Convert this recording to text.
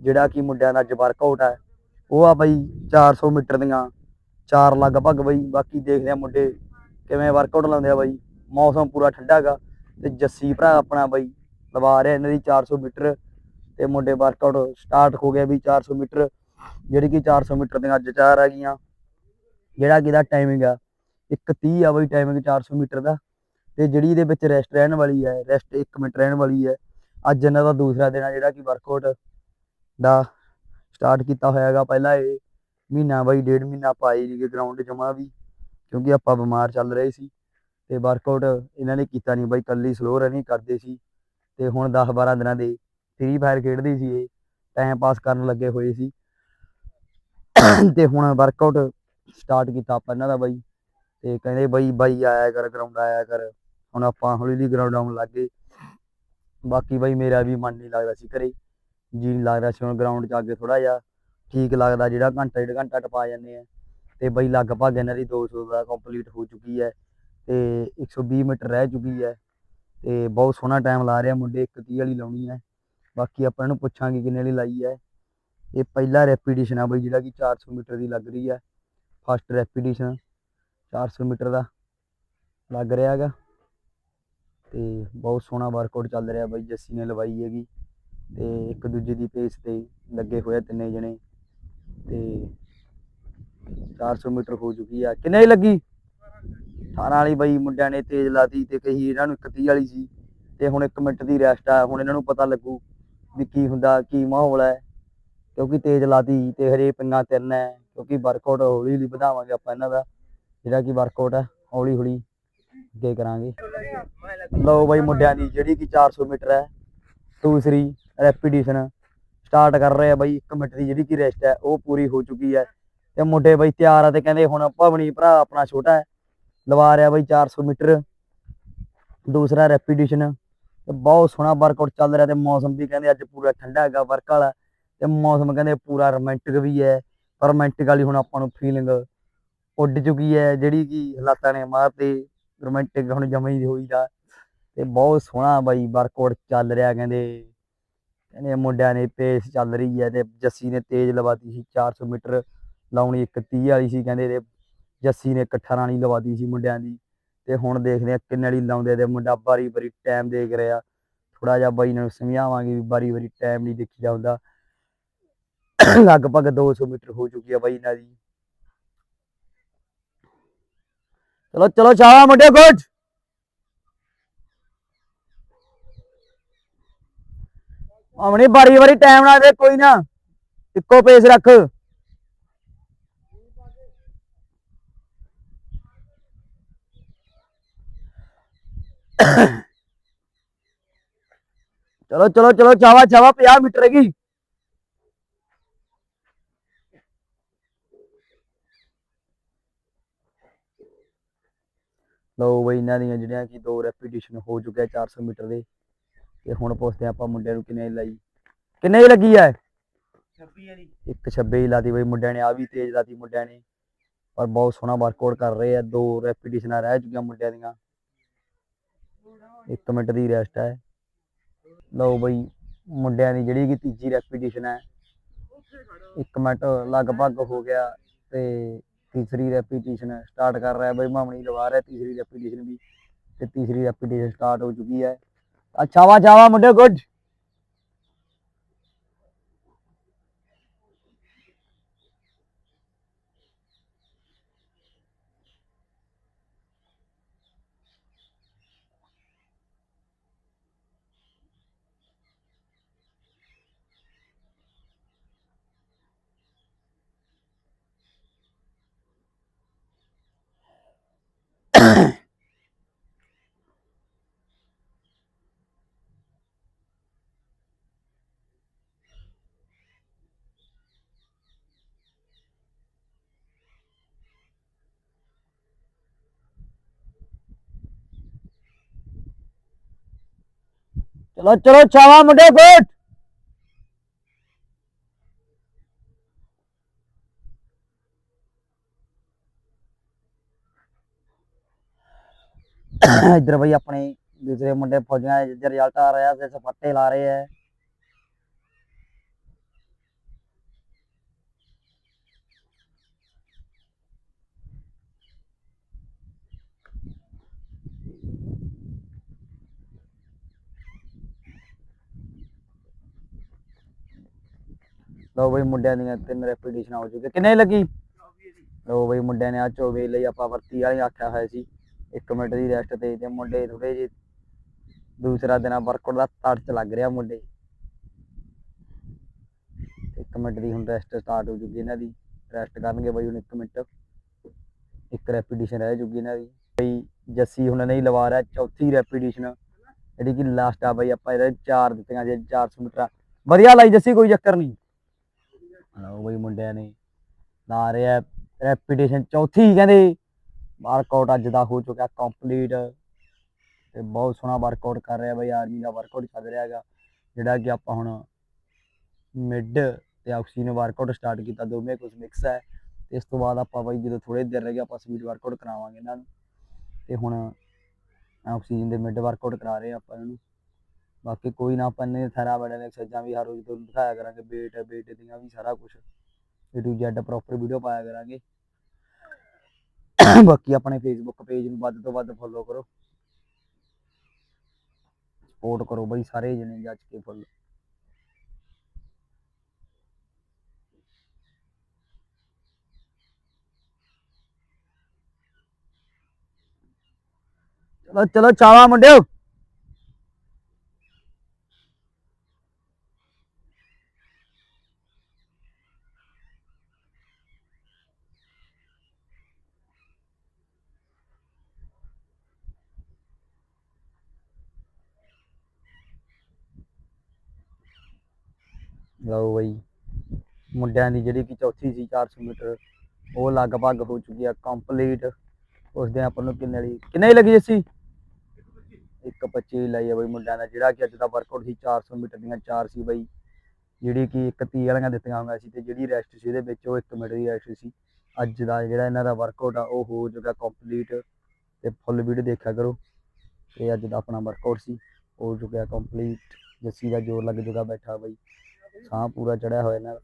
ਜਿਹੜਾ ਕਿ ਮੁੰਡਿਆਂ ਦਾ ਅੱਜ ਵਰਕਆਊਟ ਹੈ, ਉਹ ਆ ਬਈ 400 ਮੀਟਰ ਦੀਆਂ, ਚਾਰ ਲਗਭਗ ਬਈ, ਬਾਕੀ ਦੇਖਦੇ ਆ ਮੁੰਡੇ ਕਿਵੇਂ ਵਰਕਆਊਟ ਲਾਉਂਦੇ ਆ ਬਈ। ਮੌਸਮ ਪੂਰਾ ਠੰਡਾ ਹੈਗਾ ਤੇ ਜੱਸੀ ਭਰਾ ਆਪਣਾ ਬਈ ਲਵਾ ਰਿਹਾ ਇਹਨਾਂ ਦੀ 400 ਮੀਟਰ ਤੇ ਮੁੰਡੇ ਵਰਕਆਊਟ ਸਟਾਰਟ ਹੋ ਗਿਆ ਵੀ 400 ਮੀਟਰ, ਜਿਹੜੀ ਕਿ 400 ਮੀਟਰ ਦੀਆਂ ਅੱਜ ਚਾਰ ਹੈਗੀਆਂ ਜਿਹੜਾ ਕਿ ਇਹਦਾ ਟਾਈਮਿੰਗ ਆ 1:30 ਆ ਬਈ ਟਾਈਮਿੰਗ 400 ਮੀਟਰ ਦਾ ਤੇ ਜਿਹੜੀ ਇਹਦੇ ਵਿੱਚ ਰੈਸਟ ਰਹਿਣ ਵਾਲੀ ਹੈ ਰੈਸਟ 1 ਮਿੰਟ ਰਹਿਣ ਵਾਲੀ ਹੈ। ਅੱਜ ਇਹਨਾਂ ਦਾ ਦੂਸਰਾ ਦਿਨ ਆ ਜਿਹੜਾ ਕਿ ਵਰਕਆਊਟ ਦਾ ਸਟਾਰਟ ਕੀਤਾ ਹੋਇਆ ਹੈਗਾ ਪਹਿਲਾਂ ਇਹ ਮਹੀਨਾ ਬਾਈ, ਡੇਢ ਮਹੀਨਾ ਪਾਈ ਨਹੀਂ ਗਰਾਊਂਡ ਜਮਾ ਵੀ, ਕਿਉਂਕਿ ਆਪਾਂ ਬਿਮਾਰ ਚੱਲ ਰਹੇ ਸੀ ਤੇ ਵਰਕਆਊਟ ਇਹਨਾਂ ਨੇ ਕੀਤਾ ਨਹੀਂ ਬਾਈ ਕੱਲੀ ਸਲੋ ਰਨਿੰਗ ਕਰਦੇ ਸੀ ਤੇ ਹੁਣ 10 12 ਦਿਨਾਂ ਦੇ ਫ੍ਰੀ ਫਾਇਰ ਖੇਡਦੇ ਸੀ ਇਹ ਟਾਈਮ ਪਾਸ ਕਰਨ ਲੱਗੇ ਹੋਏ ਸੀ। ਤੇ ਹੁਣ ਵਰਕਆਊਟ ਸਟਾਰਟ ਕੀਤਾ ਆਪਾਂ ਇਹਨਾਂ ਦਾ ਬਾਈ ਤੇ ਕਹਿੰਦੇ ਬਾਈ ਬਾਈ ਆਇਆ ਕਰ ਗਰਾਊਂਡ ਆਇਆ ਕਰ, ਹੁਣ ਆਪਾਂ ਹੌਲੀ ਹੌਲੀ ਗਰਾਊਂਡ ਆਉਣ ਲੱਗ ਗਏ। ਬਾਕੀ ਬਾਈ ਮੇਰਾ ਵੀ ਮਨ ਨਹੀਂ ਲੱਗਦਾ ਸੀ ਘਰੇ। ਜੀ ਨਹੀਂ ਲੱਗਦਾ ਸੀ ਹੁਣ ਗਰਾਊਂਡ 'ਚ ਆ ਕੇ ਥੋੜਾ ਜਿਹਾ, ਠੀਕ ਲੱਗਦਾ ਜਿਹੜਾ ਘੰਟਾ ਡੇਢ ਘੰਟਾ ਟਪਾ ਜਾਂਦੇ ਆ। ਤੇ ਬਈ ਲਗਭਗ ਇਹਨਾਂ ਦੀ 200 ਦਾ ਕੰਪਲੀਟ ਹੋ ਚੁੱਕੀ ਹੈ ਤੇ 120 ਮੀਟਰ ਰਹਿ ਚੁੱਕੀ ਹੈ ਤੇ ਬਹੁਤ ਸੋਹਣਾ ਟਾਈਮ ਲਾ ਰਿਹਾ ਮੁੰਡੇ 130 ਵਾਲੀ ਲਾਉਣੀ ਹੈ। ਬਾਕੀ ਆਪਾਂ ਇਹਨੂੰ ਪੁੱਛਾਂਗੇ ਕਿੰਨੇ ਵਾਲੀ ਲਾਈ ਹੈ। ਇਹ ਪਹਿਲਾ ਰੈਪੀਟੀਸ਼ਨ ਆ ਬਈ ਜਿਹੜਾ ਕਿ 400 ਮੀਟਰ ਦੀ ਲੱਗ ਰਹੀ ਹੈ। ਫਸਟ ਰੈਪੀਟੀਸ਼ਨ 400 ਮੀਟਰ ਦਾ ਲੱਗ ਰਿਹਾ ਹੈਗਾ। ਤੇ ਬਹੁਤ ਸੋਹਣਾ ਵਰਕਆਊਟ ਚੱਲ ਰਿਹਾ ਬਈ ਜੱਸੀ ਨੇ ਲਵਾਈ ਹੈਗੀ। ਤੇ ਇੱਕ ਦੂਜੇ ਦੀ ਪੇਸ ਤੇ ਲੱਗੇ ਹੋਏ ਆ ਤਿੰਨੇ ਜਣੇ। ਤੇ 400 ਮੀਟਰ ਹੋ ਚੁੱਕੀ ਆ। ਕਿੰਨੇ ਲੱਗੀ? 18 ਵਾਲੀ ਬਈ, ਮੁੰਡਿਆਂ ਨੇ ਤੇਜ਼ ਲਾਤੀ ਤੇ ਕਹੀ ਇਹਨਾਂ ਨੂੰ 31 ਵਾਲੀ ਸੀ। ਤੇ ਹੁਣ 1 ਮਿੰਟ ਦੀ ਰੈਸਟ ਆ, ਹੁਣ ਇਹਨਾਂ ਨੂੰ ਪਤਾ ਲੱਗੂ ਵੀ ਕੀ ਹੁੰਦਾ, ਕੀ ਮਾਹੌਲ ਹੈ ਕਿਉਂਕਿ ਤੇਜ਼ ਲਾਤੀ ਤੇ ਹਰੇ ਪਿੰਗਾ ਤਿੰਨ ਹੈ ਕਿਉਂਕਿ ਵਰਕਆਊਟ ਹੌਲੀ ਹੌਲੀ ਵਧਾਵਾਂਗੇ ਆਪਾਂ ਇਹਨਾਂ ਦਾ। ਜਿਹੜਾ ਕਿ ਵਰਕਆਊਟ ਹੈ ਹੌਲੀ ਹੌਲੀ ਅੱਗੇ ਕਰਾਂਗੇ। ਲਓ ਬਾਈ ਮੁੰਡਿਆਂ ਦੀ, ਜਿਹੜੀ ਕਿ 400 ਮੀਟਰ ਹੈ ਦੂਸਰੀ ਰੈਪੀਟੀਸ਼ਨ ਸਟਾਰਟ ਕਰ ਰਹੇ ਆ ਬਈ, ਇੱਕ ਮਿੰਟ ਦੀ ਜਿਹੜੀ ਕਿ ਰੈਸਟ ਹੈ, ਉਹ ਪੂਰੀ ਹੋ ਚੁੱਕੀ ਹੈ। ਤੇ ਮੁੰਡੇ ਬਈ ਤਿਆਰ ਆ ਤੇ ਕਹਿੰਦੇ ਹੁਣ ਭਵਨੀ ਭਰਾ ਆਪਣਾ ਛੋਟਾ ਹੈ, ਲਵਾ ਰਿਹਾ ਬਈ 400 ਮੀਟਰ। ਦੂਸਰਾ ਰੈਪੀਟੀਸ਼ਨ, ਤੇ ਬਹੁਤ ਸੋਹਣਾ ਵਰਕਆਊਟ ਚੱਲ ਰਿਹਾ ਤੇ ਮੌਸਮ ਵੀ ਕਹਿੰਦੇ ਅੱਜ ਪੂਰਾ ਠੰਡਾ ਹੈਗਾ ਵਰਕ ਵਾਲਾ, ਤੇ ਮੌਸਮ ਕਹਿੰਦੇ ਪੂਰਾ ਰੋਮਾਂਟਿਕ ਵੀ ਹੈ, ਪਰ ਰੋਮਾਂਟਿਕ ਵਾਲੀ ਹੁਣ ਆਪਾਂ ਨੂੰ ਫੀਲਿੰਗ ਉੱਡ ਚੁੱਕੀ ਹੈ, ਜਿਹੜੀ ਕਿ ਹਾਲਾਤਾਂ ਨੇ ਮਾਰਤੇ ਰੋਮਾਂਟਿਕ ਹੁਣ ਜਮਾ ਹੀ ਤੇ ਬਹੁਤ ਸੋਹਣਾ ਬਾਈ ਵਰਕਆਊਟ ਚੱਲ ਰਿਹਾ ਕਹਿੰਦੇ। ਕਹਿੰਦੇ ਮੁੰਡਿਆਂ ਨੇ ਪੇਸ ਚੱਲ ਰਹੀ ਹੈ ਤੇ ਜੱਸੀ ਨੇ ਤੇਜ਼ ਲਵਾਤੀ ਸੀ 400 ਮੀਟਰ ਲਾਉਣੀ ਇੱਕ 30 ਵਾਲੀ ਸੀ ਕਹਿੰਦੇ ਤੇ ਜੱਸੀ ਨੇ ਇਕੱਠਾ 18 ਲਵਾਤੀ ਸੀ ਮੁੰਡਿਆਂ ਦੀ ਤੇ ਹੁਣ ਦੇਖਦੇ ਆ ਕਿੰਨੇ ਵਾਲੀ ਲਾਉਂਦੇ ਤੇ ਮੁੰਡਾ ਬਾਰੀ ਬਾਰੀ ਟਾਈਮ ਦੇਖ ਰਿਹਾ। ਥੋੜਾ ਜਿਹਾ ਬਾਈ ਨੂੰ ਸਮਝਾਵਾਂਗੇ ਵੀ ਬਾਰੀ ਬਾਰੀ ਟਾਈਮ ਨਹੀਂ ਦੇਖੀ ਜਾਂਦਾ ਲਗਭਗ 200 ਮੀਟਰ ਹੋ ਚੁੱਕੀ ਆ ਬਾਈ ਇਹਨਾਂ ਦੀ। ਚਲੋ ਚਲੋ ਸ਼ਾਬਾਸ਼ ਮੁੰਡੇ ਗੁੱਡ। ਆਮਣੀ ਬਾਰੀ ਬਾਰੀ ਟਾਈਮ ਨਾਲ ਦੇ, ਕੋਈ ਨਾ। ਇੱਕੋ ਪੇਸ ਰੱਖ। ਚਲੋ ਚਲੋ ਚਲੋ, ਚਾਵਾ ਚਾਵਾ 50 ਮੀਟਰ ਹੈਗੀ। ਲਓ ਬਈ, ਇਹਨਾਂ ਦੀਆਂ ਜਿਹੜੀਆਂ ਕਿ ਦੋ ਰੈਪੀਟੀਸ਼ਨ ਹੋ ਚੁੱਕਿਆ 400 ਮੀਟਰ ਦੇ। ਤੇ ਹੁਣ ਪੁੱਛਦੇ ਆਪਾਂ ਮੁੰਡਿਆਂ ਨੂੰ ਕਿੰਨੇ ਲਾਈ। ਕਿੰਨੇ ਦੀ ਲੱਗੀ ਹੈ 26 ਵਾਲੀ ਇੱਕ 26 ਹੀ ਲਾਤੀ ਬਈ ਮੁੰਡਿਆਂ ਨੇ ਆ ਵੀ ਤੇਜ਼ ਲਾਤੀ ਮੁੰਡਿਆਂ ਨੇ। ਪਰ ਬਹੁਤ ਸੋਹਣਾ ਵਰਕਆਊਟ ਕਰ ਰਹੇ ਆ ਦੋ ਰੈਪੀਟੀਸ਼ਨਾਂ ਰਹਿ ਚੁੱਕੀਆਂ ਮੁੰਡਿਆਂ ਦੀਆਂ। 1 ਮਿੰਟ ਦੀ ਰੈਸਟ ਹੈ ਲਓ ਬਈ ਮੁੰਡਿਆਂ ਦੀ ਜਿਹੜੀ ਕਿ ਤੀਜੀ ਰੈਪੀਟੀਸ਼ਨ ਹੈ 1 ਮਿੰਟ ਲਗਭਗ ਹੋ ਗਿਆ ਤੇ ਤੀਸਰੀ ਰੈਪੀਟੀਸ਼ਨ ਸਟਾਰਟ ਕਰ ਰਿਹਾ ਬਈ ਮਾਮਣੀ ਲਵਾ ਰਿਹਾ ਤੀਸਰੀ ਰੈਪੀਟੀਸ਼ਨ ਵੀ। ਤੇ ਤੀਸਰੀ ਰੈਪੀਟੀਸ਼ਨ ਸਟਾਰਟ ਹੋ ਚੁੱਕੀ ਹੈ ਅੱਛਾ ਵਾ ਜਾਵਾ ਮੁੰਡੇ ਗੁੱਡ ਚਲੋ ਚਲੋ ਚਾਵਾ ਮੁੰਡੇ ਗੁੱਡ ਇੱਧਰ ਬਈ ਆਪਣੇ ਦੂਸਰੇ ਮੁੰਡੇ ਫੌਜੀਆਂ ਦੇ ਰਿਜ਼ਲਟ ਆ ਰਿਹਾ ਤੇ ਸਪੱਟੇ ਲਾ ਰਹੇ ਐ ਲਓ ਬਈ ਮੁੰਡਿਆਂ ਦੀਆਂ ਤਿੰਨ ਰੈਪੀਟੀਸ਼ਨ ਹੋ ਚੁੱਕੀਆਂ। ਕਿੰਨੇ ਲੱਗੀ? ਲਓ ਬਈ ਮੁੰਡਿਆਂ ਨੇ ਆ 24 ਲਈ ਆਪਾਂ ਵਰਤੀ ਵਾਲੀ ਆਖਿਆ ਹੋਇਆ ਸੀ। 1 ਮਿੰਟ ਦੀ ਰੈਸਟ ਤੇ ਤੇ ਮੁੰਡੇ ਥੋੜੇ ਜਿਹੇ। ਦੂਸਰਾ ਦਿਨ ਵਰਕਆਊਟ ਦਾ ਤੜਚ ਲੱਗ ਰਿਹਾ ਮੁੰਡੇ। 1 ਮਿੰਟ ਦੀ ਹੁਣ ਰੈਸਟ ਸਟਾਰਟ ਹੋ ਚੁੱਕੀ ਇਹਨਾਂ ਦੀ। ਰੈਸਟ ਕਰਨਗੇ ਬਈ ਹੁਣ 1 ਮਿੰਟ। ਇੱਕ ਰੈਪੀਟੀਸ਼ਨ ਰਹਿ ਜੂਗੀ ਇਹਨਾਂ ਦੀ। ਬਈ ਜੱਸੀ ਹੁਣ ਨਹੀਂ ਲਵਾ ਰਿਹਾ, ਚੌਥੀ ਰੈਪੀਟੀਸ਼ਨ ਜਿਹੜੀ ਕਿ ਲਾਸਟ ਆ ਬਈ ਆਪਾਂ ਇਹਦੇ ਚਾਰ ਦਿੱਤੀਆਂ ਜੇ 400 ਮੀਟਰ ਵਧੀਆ ਲਾਈ ਜੱਸੀ, ਕੋਈ ਚੱਕਰ ਨਹੀਂ। ਲਓ ਬਈ ਮੁੰਡਿਆਂ ਨੇ। ਲਾ ਰਿਹਾ ਰੈਪੀਟੇਸ਼ਨ ਚੌਥੀ ਕਹਿੰਦੇ। ਵਰਕਆਊਟ ਅੱਜ ਦਾ ਹੋ ਚੁੱਕਿਆ ਕੰਪਲੀਟ ਤੇ ਬਹੁਤ ਸੋਹਣਾ ਵਰਕਆਊਟ ਕਰ ਰਿਹਾ ਬਈ, ਆਰਮੀ ਦਾ ਵਰਕਆਊਟ ਚੱਲ ਰਿਹਾ ਹੈਗਾ। ਜਿਹੜਾ ਕਿ ਆਪਾਂ ਹੁਣ ਮਿਡ ਤੇ ਆਕਸੀਜਨ ਵਰਕਆਊਟ ਸਟਾਰਟ ਕੀਤਾ, ਦੋਵੇਂ ਕੁਝ ਮਿਕਸ ਹੈ। ਤੇ ਇਸ ਤੋਂ ਬਾਅਦ ਆਪਾਂ ਬਈ ਜਦੋਂ ਥੋੜੇ ਦਿਨ ਰਹਿ ਗਏ, ਆਪਾਂ ਸਪੀਡ ਵਰਕਆਊਟ ਕਰਾਵਾਂਗੇ ਇਹਨਾਂ ਨੂੰ। ਤੇ ਹੁਣ ਆਕਸੀਜਨ ਦੇ ਮਿਡ ਵਰਕਆਊਟ ਕਰਾ ਰਹੇ ਆ ਆਪਾਂ ਨੂੰ। ਬਾਕੀ ਕੋਈ ਨਾ ਆਪਾਂ ਨੇ ਥੈਰਾ ਬੜਾ ਨੇ ਐਕਸਰਸਾਈਜ਼ਾਂ ਵੀ ਹਰ ਰੋਜ਼ ਤੁਹਾਨੂੰ ਦਿਖਾਇਆ ਕਰਾਂਗੇ, ਬੇਟ ਬੇਟ ਦੀਆਂ ਵੀ ਸਾਰਾ ਕੁਝ A to Z proper video ਪਾਇਆ ਕਰਾਂਗੇ। ਬਾਕੀ ਆਪਣੇ ਫੇਸਬੁੱਕ ਪੇਜ ਨੂੰ ਵੱਧ ਤੋਂ ਵੱਧ ਫੋਲੋ ਕਰੋ। ਸਪੋਰਟ ਕਰੋ ਬਈ, ਸਾਰੇ ਜਣੇ ਜੱਜ ਕੇ ਫੁੱਲ ਚਲੋ ਚਲੋ, ਚਾਵਾ ਮੁੰਡਿਓ? ਲਓ ਬਈ। ਮੁੰਡਿਆਂ ਦੀ ਜਿਹੜੀ ਕਿ ਚੌਥੀ ਸੀ 400 ਮੀਟਰ, ਉਹ ਲਗਭਗ ਹੋ ਚੁੱਕੀ ਆ ਕੰਪਲੀਟ ਉਸ ਦੇ ਆਪਾਂ ਨੂੰ ਕਿੰਨੇ ਲਈ ਕਿੰਨੇ ਦੀ ਲੱਗੀ ਸੀ ਇੱਕ 25 ਲਈ ਆ ਬਈ ਮੁੰਡਿਆਂ ਦਾ ਜਿਹੜਾ ਕਿ ਅੱਜ ਦਾ ਵਰਕਆਊਟ ਸੀ 400 ਮੀਟਰ ਦੀਆਂ ਚਾਰ ਸੀ ਬਈ। ਜਿਹੜੀ ਕਿ ਇੱਕ 30 ਵਾਲੀਆਂ ਦਿੱਤੀਆਂ ਹੋਈਆਂ ਸੀ ਤੇ ਜਿਹੜੀ ਰੈਸਟ ਸੀ ਇਹਦੇ ਵਿੱਚ ਉਹ 1 ਮਿੰਟ ਦੀ ਰੈਸਟ ਸੀ। ਅੱਜ ਦਾ ਜਿਹੜਾ ਇਹਨਾਂ ਦਾ ਵਰਕਆਊਟ ਆ, ਉਹ ਹੋ ਚੁੱਕਾ ਕੰਪਲੀਟ ਤੇ ਫੁੱਲ ਵੀਡੀਓ ਦੇਖਿਆ ਕਰੋ। ਤੇ ਅੱਜ ਦਾ ਆਪਣਾ ਵਰਕਆਊਟ ਸੀ। ਹੋ ਚੁੱਕਿਆ ਕੰਪਲੀਟ ਜੱਸੀ ਦਾ ਜੋਰ ਲੱਗ ਚੁੱਕਾ ਬੈਠਾ ਬਈ। ਸਾਹ ਪੂਰਾ ਚੜਿਆ ਹੋਇਆ ਇਹਨਾਂ ਦਾ।